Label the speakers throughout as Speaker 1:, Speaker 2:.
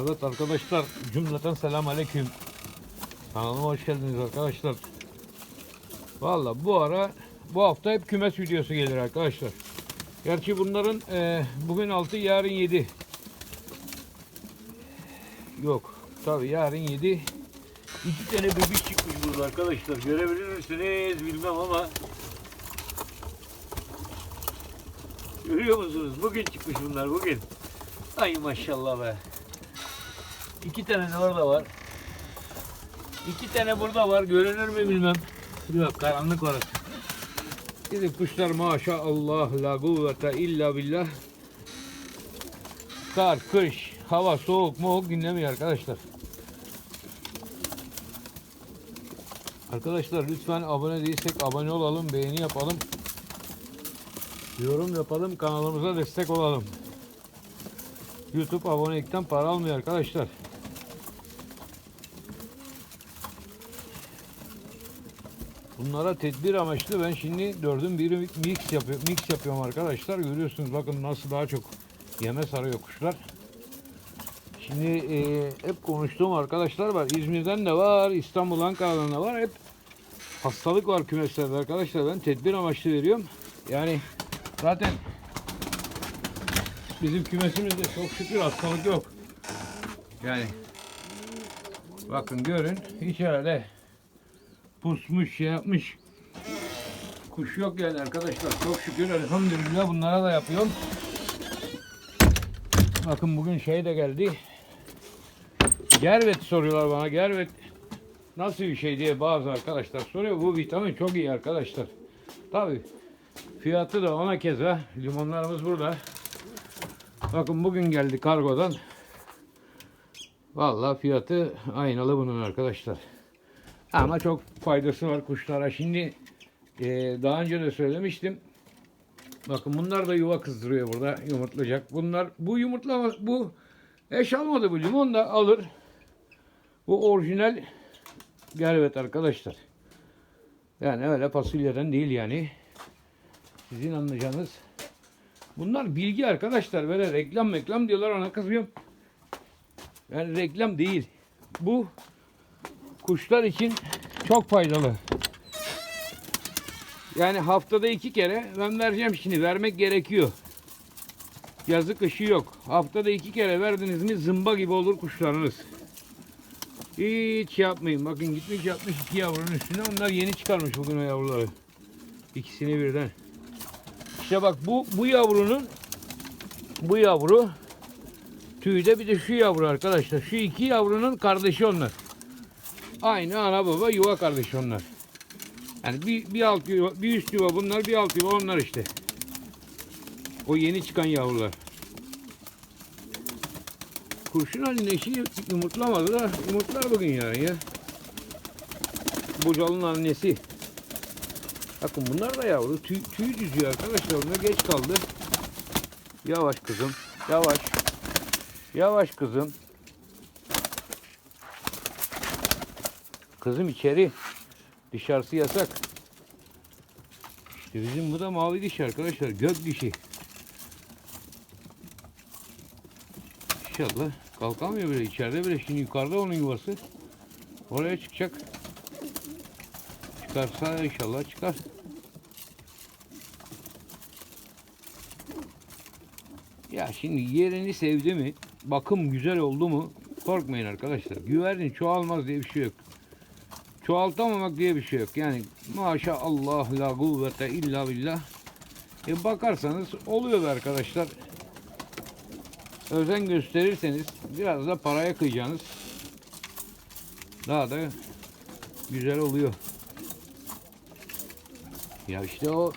Speaker 1: Evet arkadaşlar cümleten selam aleyküm. Kanalıma hoş geldiniz arkadaşlar. Valla bu ara bu hafta hep kümes videosu gelir arkadaşlar. Gerçi bunların e, bugün 6 yarın 7. Yok tabi yarın 7. İki tane bebiş çıkmış burada arkadaşlar. Görebilir misiniz bilmem ama. Görüyor musunuz? Bugün çıkmış bunlar bugün. Ay maşallah be. İki tane de orada var. İki tane burada var. Görünür mü bilmem. Yok karanlık orası. Bizim kuşlar maşallah la kuvvete illa billah. Kar, kış, hava soğuk moğuk dinlemiyor arkadaşlar. Arkadaşlar lütfen abone değilsek abone olalım, beğeni yapalım. Yorum yapalım, kanalımıza destek olalım. YouTube abonelikten para almıyor arkadaşlar. Bunlara tedbir amaçlı ben şimdi dördün biri mix yapıyorum, mix yapıyorum arkadaşlar. Görüyorsunuz bakın nasıl daha çok yeme sarıyor kuşlar. Şimdi e, hep konuştuğum arkadaşlar var. İzmir'den de var, İstanbul, Ankara'dan da var. Hep hastalık var kümeslerde arkadaşlar. Ben tedbir amaçlı veriyorum. Yani zaten bizim kümesimizde çok şükür hastalık yok. Yani bakın görün hiç öyle pusmuş şey yapmış kuş yok yani arkadaşlar çok şükür elhamdülillah bunlara da yapıyorum. Bakın bugün şey de geldi. Gervet soruyorlar bana. Gervet nasıl bir şey diye bazı arkadaşlar soruyor. Bu vitamin çok iyi arkadaşlar. Tabi fiyatı da ona keza. Limonlarımız burada. Bakın bugün geldi kargodan. Vallahi fiyatı aynalı bunun arkadaşlar. Ama çok faydası var kuşlara. Şimdi e, daha önce de söylemiştim. Bakın bunlar da yuva kızdırıyor burada yumurtlayacak. Bunlar bu yumurtlama bu eş almadı bu limon da alır. Bu orijinal gelvet arkadaşlar. Yani öyle fasulyeden değil yani. Sizin anlayacağınız. Bunlar bilgi arkadaşlar. Böyle reklam reklam diyorlar ona kızıyorum. Yani reklam değil. Bu kuşlar için çok faydalı. Yani haftada iki kere ben vereceğim şimdi. Vermek gerekiyor. Yazı kışı yok. Haftada iki kere verdiniz mi zımba gibi olur kuşlarınız. Hiç yapmayın. Bakın gitmiş yapmış iki yavrunun üstüne. Onlar yeni çıkarmış bugün o yavruları. İkisini birden. İşte bak bu bu yavrunun bu yavru tüyde bir de şu yavru arkadaşlar. Şu iki yavrunun kardeşi onlar. Aynı ana baba yuva kardeşi onlar. Yani bir, bir alt yuva, bir üst yuva bunlar, bir alt yuva onlar işte. O yeni çıkan yavrular. Kurşun halinde eşi yumurtlamadı da yumurtlar bugün yarın ya. Bocalın annesi. Bakın bunlar da yavru. Tüy, tüy düzüyor arkadaşlar. Onlar geç kaldı. Yavaş kızım. Yavaş. Yavaş kızım. Kızım içeri. Dışarısı yasak. İşte bizim bu da mavi dişi arkadaşlar. Gök dişi. İnşallah kalkamıyor bile içeride bile. Şimdi yukarıda onun yuvası. Oraya çıkacak. Çıkarsa inşallah çıkar. Ya şimdi yerini sevdi mi, bakım güzel oldu mu korkmayın arkadaşlar. Güvercin çoğalmaz diye bir şey yok. Çoğaltamamak diye bir şey yok. Yani maşallah la kuvvete illa billah. E bakarsanız oluyor arkadaşlar. Özen gösterirseniz biraz da paraya kıyacaksınız. Daha da güzel oluyor. Ya işte o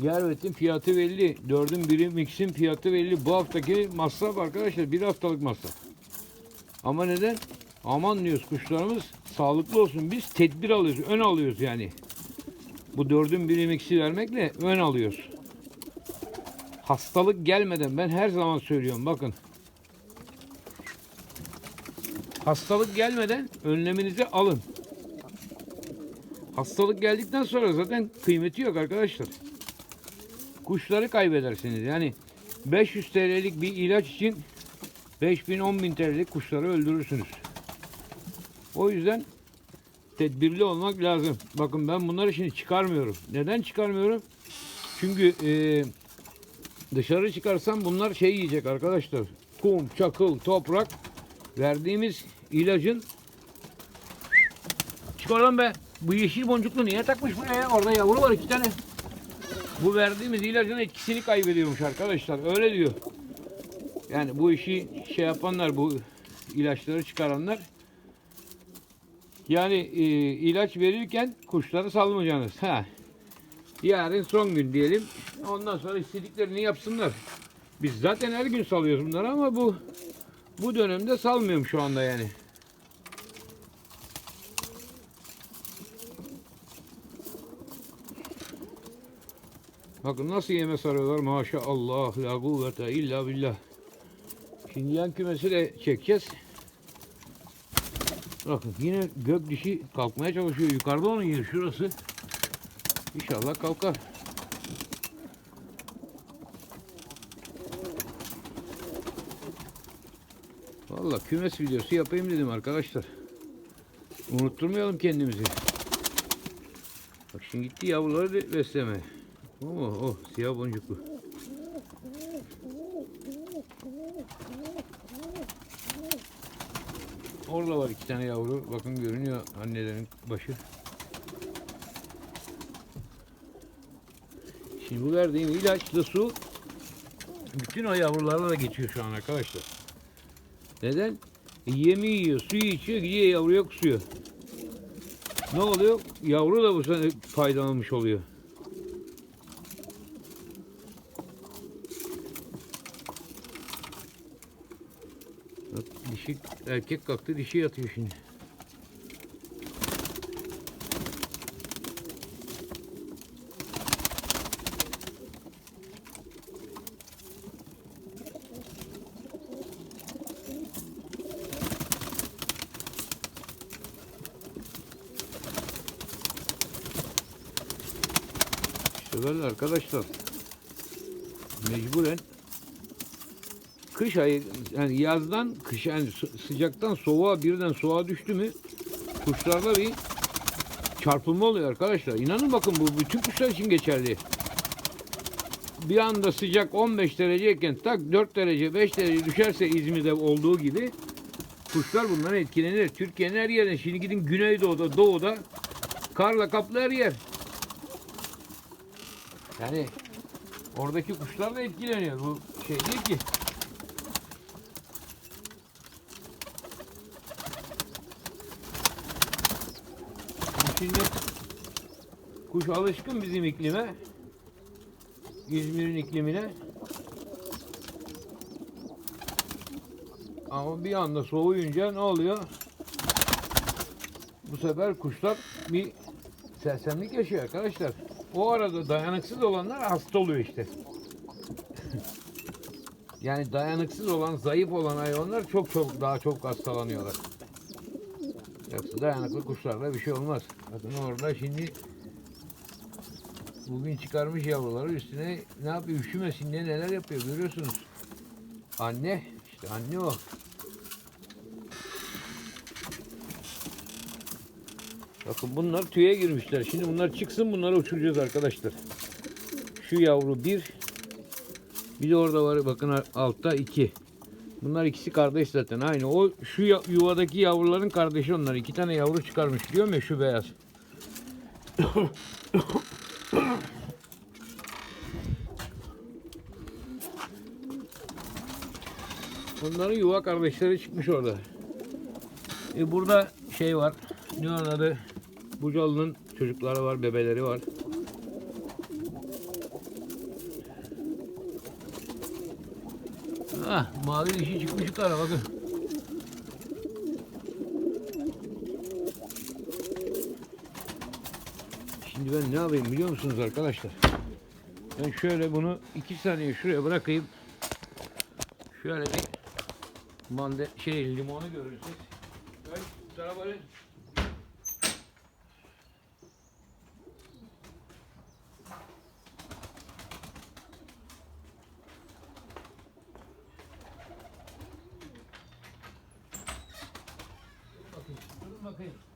Speaker 1: Gervet'in fiyatı belli. Dördün biri mix'in fiyatı belli. Bu haftaki masraf arkadaşlar bir haftalık masraf. Ama neden? Aman diyoruz kuşlarımız sağlıklı olsun. Biz tedbir alıyoruz. Ön alıyoruz yani. Bu dördün biri mix'i vermekle ön alıyoruz. Hastalık gelmeden ben her zaman söylüyorum bakın. Hastalık gelmeden önleminizi alın. Hastalık geldikten sonra zaten kıymeti yok arkadaşlar. Kuşları kaybedersiniz. Yani 500 TL'lik bir ilaç için 5000 10000 TL'lik kuşları öldürürsünüz. O yüzden tedbirli olmak lazım. Bakın ben bunları şimdi çıkarmıyorum. Neden çıkarmıyorum? Çünkü e, dışarı çıkarsam bunlar şey yiyecek arkadaşlar. Kum, çakıl, toprak. Verdiğimiz ilacın Çıkar lan be. Bu yeşil boncuklu niye takmış buraya? Orada yavru var iki tane. Bu verdiğimiz ilacın etkisini kaybediyormuş arkadaşlar. Öyle diyor. Yani bu işi şey yapanlar, bu ilaçları çıkaranlar yani e, ilaç verirken kuşları salmayacaksınız. Ha. Yarın son gün diyelim. Ondan sonra istediklerini yapsınlar. Biz zaten her gün salıyoruz bunları ama bu bu dönemde salmıyorum şu anda yani. Bakın nasıl yeme sarıyorlar maşallah la kuvvete illa billah. Şimdi yan kümesi de çekeceğiz. Bakın yine gök dişi kalkmaya çalışıyor. Yukarıda onun yeri şurası. İnşallah kalkar. Valla kümes videosu yapayım dedim arkadaşlar. Unutturmayalım kendimizi. Bak şimdi gitti yavruları beslemeye. Oh, oh siyah boncuklu. Orada var iki tane yavru. Bakın görünüyor annelerin başı. Şimdi bu verdiğim ilaçlı su bütün o yavrulara da geçiyor şu an arkadaşlar. Neden? E, yemi yiyor, suyu içiyor, gidiyor yavruya kusuyor. Ne oluyor? Yavru da bu sene faydalanmış oluyor. Bak dişi erkek kalktı dişi yatıyor şimdi. İşte böyle arkadaşlar. Mecburen kış ayı yani yazdan kış yani sı- sıcaktan soğuğa birden soğuğa düştü mü kuşlarda bir çarpılma oluyor arkadaşlar. İnanın bakın bu bütün kuşlar için geçerli. Bir anda sıcak 15 dereceyken tak 4 derece 5 derece düşerse İzmir'de olduğu gibi kuşlar bundan etkilenir. Türkiye'nin her yerinde şimdi gidin Güneydoğu'da doğuda karla kaplı her yer. Yani oradaki kuşlar da etkileniyor. Bu şey değil ki. Şimdi kuş alışkın bizim iklime. İzmir'in iklimine. Ama bir anda soğuyunca ne oluyor? Bu sefer kuşlar bir sersemlik yaşıyor arkadaşlar. O arada dayanıksız olanlar hasta oluyor işte. yani dayanıksız olan, zayıf olan hayvanlar çok çok daha çok hastalanıyorlar. Yoksa dayanıklı kuşlarda bir şey olmaz. Bakın orada şimdi bugün çıkarmış yavruları üstüne ne yapıyor üşümesin diye neler yapıyor görüyorsunuz. Anne işte anne o. Bakın bunlar tüye girmişler. Şimdi bunlar çıksın bunları uçuracağız arkadaşlar. Şu yavru bir. Bir de orada var bakın altta iki. Bunlar ikisi kardeş zaten aynı. O şu yuvadaki yavruların kardeşi onlar. İki tane yavru çıkarmış diyorum ya şu beyaz. Onların yuva kardeşleri çıkmış orada. E burada şey var. Ne onun adı? Bucalı'nın çocukları var, bebeleri var. Ah, mavi dişi çıkmış yukarı bakın. Şimdi ben ne yapayım biliyor musunuz arkadaşlar? Ben şöyle bunu iki saniye şuraya bırakayım. Şöyle bir mande şey limonu görürsünüz. Bu tarafa Okay.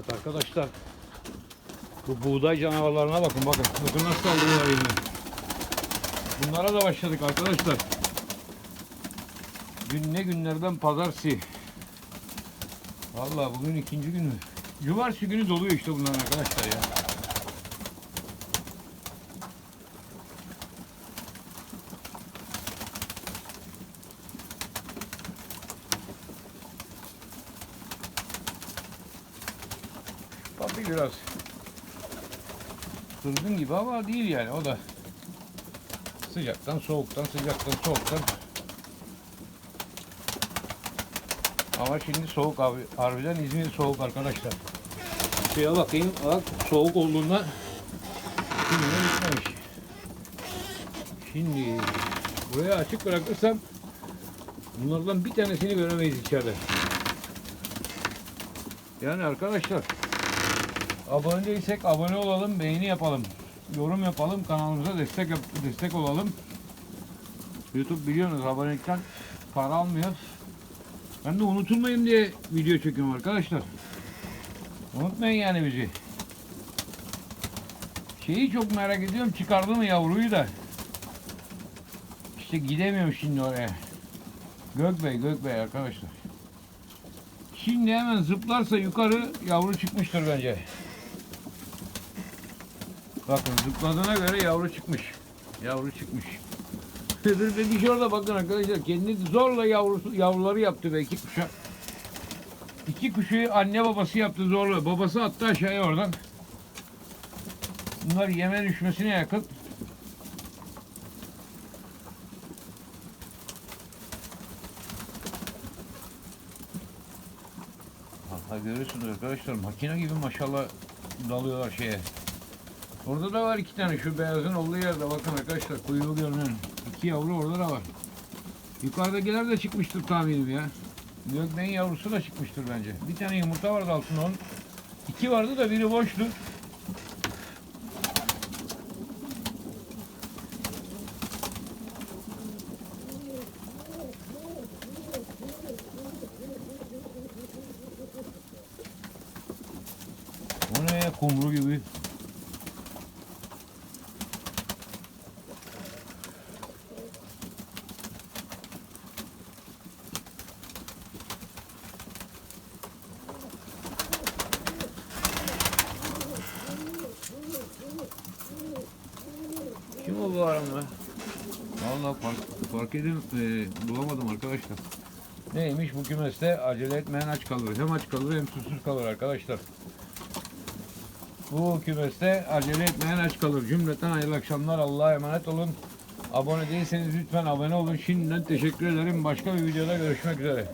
Speaker 1: Evet arkadaşlar. Bu buğday canavarlarına bakın bakın. Bakın nasıl saldırıyorlar yine. Bunlara da başladık arkadaşlar. Gün ne günlerden pazartesi. Vallahi bugün ikinci günü. Cumartesi günü doluyor işte bunların arkadaşlar ya. Tabii biraz kızgın gibi ama değil yani o da sıcaktan soğuktan sıcaktan soğuktan. Ama şimdi soğuk abi harbiden İzmir soğuk arkadaşlar. Şuraya bakayım bak soğuk olduğunda şimdi bitmemiş? Şimdi buraya açık bırakırsam bunlardan bir tanesini göremeyiz içeride. Yani arkadaşlar Abone değilsek abone olalım, beğeni yapalım. Yorum yapalım, kanalımıza destek destek olalım. YouTube biliyorsunuz abonelikten para almıyor. Ben de unutulmayayım diye video çekiyorum arkadaşlar. Unutmayın yani bizi. Şeyi çok merak ediyorum çıkardı mı yavruyu da. İşte gidemiyorum şimdi oraya. Gökbey, Gökbey arkadaşlar. Şimdi hemen zıplarsa yukarı yavru çıkmıştır bence. Bakın zıpladığına göre yavru çıkmış. Yavru çıkmış. Öbür de diş orada bakın arkadaşlar. Kendi zorla yavrusu, yavruları yaptı be iki kuşa. İki kuşu anne babası yaptı zorla. Babası attı aşağıya oradan. Bunlar yeme düşmesine yakın. Vallahi görüyorsunuz arkadaşlar makine gibi maşallah dalıyorlar şeye. Orada da var iki tane şu beyazın olduğu yerde bakın arkadaşlar kuyruğu görünen iki yavru orada da var. Yukarıdakiler de çıkmıştır tahminim ya. Gökbeğin yavrusu da çıkmıştır bence. Bir tane yumurta vardı altında onun. İki vardı da biri boştu. O ne ya kumru gibi. Kim o bu arama? Vallahi fark, fark edin e, bulamadım arkadaşlar. Neymiş bu kümeste acele etmeyen aç kalır. Hem aç kalır hem susuz kalır arkadaşlar. Bu kümeste acele etmeyen aç kalır. Cümleten hayırlı akşamlar. Allah'a emanet olun. Abone değilseniz lütfen abone olun. Şimdiden teşekkür ederim. Başka bir videoda görüşmek üzere.